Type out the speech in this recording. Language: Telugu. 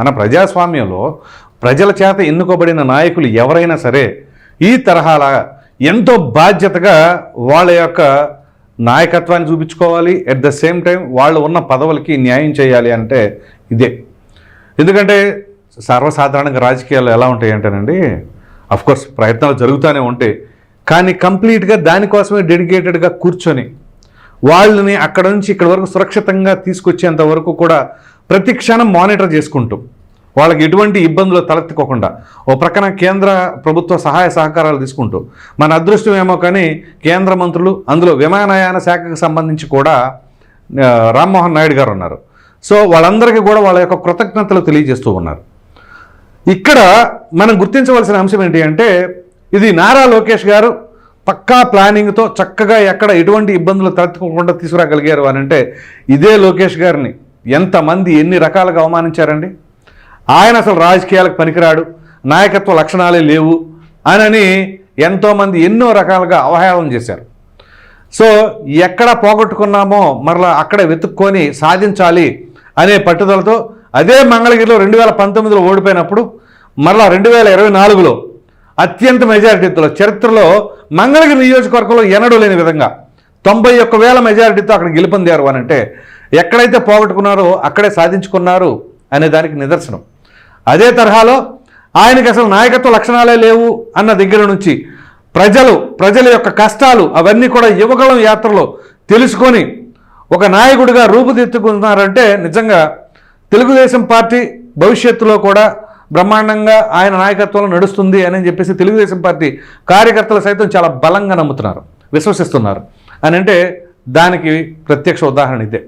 మన ప్రజాస్వామ్యంలో ప్రజల చేత ఎన్నుకోబడిన నాయకులు ఎవరైనా సరే ఈ తరహాల ఎంతో బాధ్యతగా వాళ్ళ యొక్క నాయకత్వాన్ని చూపించుకోవాలి. ఎట్ ద సేమ్ టైం వాళ్ళు ఉన్న పదవులకి న్యాయం చేయాలి అంటే ఇదే. ఎందుకంటే సర్వసాధారణంగా రాజకీయాలు ఎలా ఉంటాయి అంటేనండి కోర్స్ ప్రయత్నాలు జరుగుతూనే ఉంటాయి. కానీ కంప్లీట్గా దానికోసమే డెడికేటెడ్గా కూర్చొని వాళ్ళని అక్కడ నుంచి ఇక్కడ వరకు సురక్షితంగా తీసుకొచ్చేంత వరకు కూడా ప్రతి క్షణం మానిటర్ చేసుకుంటూ వాళ్ళకి ఎటువంటి ఇబ్బందులు తలెత్తుకోకుండా ఓ ప్రక్కన కేంద్ర ప్రభుత్వ సహాయ సహకారాలు తీసుకుంటూ మన అదృష్టం ఏమో కానీ కేంద్ర మంత్రులు అందులో విమానయాన శాఖకు సంబంధించి కూడా రామ్మోహన్ నాయుడు గారు ఉన్నారు. సో వాళ్ళందరికీ కూడా వాళ్ళ యొక్క కృతజ్ఞతలు తెలియజేస్తూ ఉన్నారు. ఇక్కడ మనం గుర్తించవలసిన అంశం ఏంటి అంటే ఇది నారా లోకేష్ గారు పక్కా ప్లానింగ్తో చక్కగా ఎక్కడ ఎటువంటి ఇబ్బందులు తలెత్తుకోకుండా తీసుకురాగలిగారు అని అంటే ఇదే లోకేష్ గారిని ఎంతమంది ఎన్ని రకాలుగా అవమానించారండి? ఆయన అసలు రాజకీయాలకు పనికిరాడు నాయకత్వ లక్షణాలే లేవు అనని ఎంతోమంది ఎన్నో రకాలుగా అవహేళన చేశారు. సో ఎక్కడ పోగొట్టుకున్నామో మరలా అక్కడ వెతుక్కొని సాధించాలి అనే పట్టుదలతో అదే మంగళగిరిలో రెండు వేల పంతొమ్మిదిలో ఓడిపోయినప్పుడు మరలా రెండు వేల ఇరవై నాలుగులో అత్యంత మెజారిటీతో చరిత్రలో మంగళగిరి నియోజకవర్గంలో ఎన్నడూ లేని విధంగా తొంభై ఒక్క వేల మెజారిటీతో అక్కడ గెలుపొందారు అనంటే ఎక్కడైతే పోగొట్టుకున్నారో అక్కడే సాధించుకున్నారు అనే దానికి నిదర్శనం. అదే తరహాలో ఆయనకి అసలు నాయకత్వ లక్షణాలే లేవు అన్న దగ్గర నుంచి ప్రజలు ప్రజల యొక్క కష్టాలు అవన్నీ కూడా యువగలం యాత్రలో తెలుసుకొని ఒక నాయకుడిగా రూపుదిద్దుకున్నారంటే నిజంగా తెలుగుదేశం పార్టీ భవిష్యత్తులో కూడా బ్రహ్మాండంగా ఆయన నాయకత్వంలో నడుస్తుంది అని చెప్పేసి తెలుగుదేశం పార్టీ కార్యకర్తలు సైతం చాలా బలంగా నమ్ముతున్నారు విశ్వసిస్తున్నారు. అని అంటే దానికి ప్రత్యక్ష ఉదాహరణ ఇదే.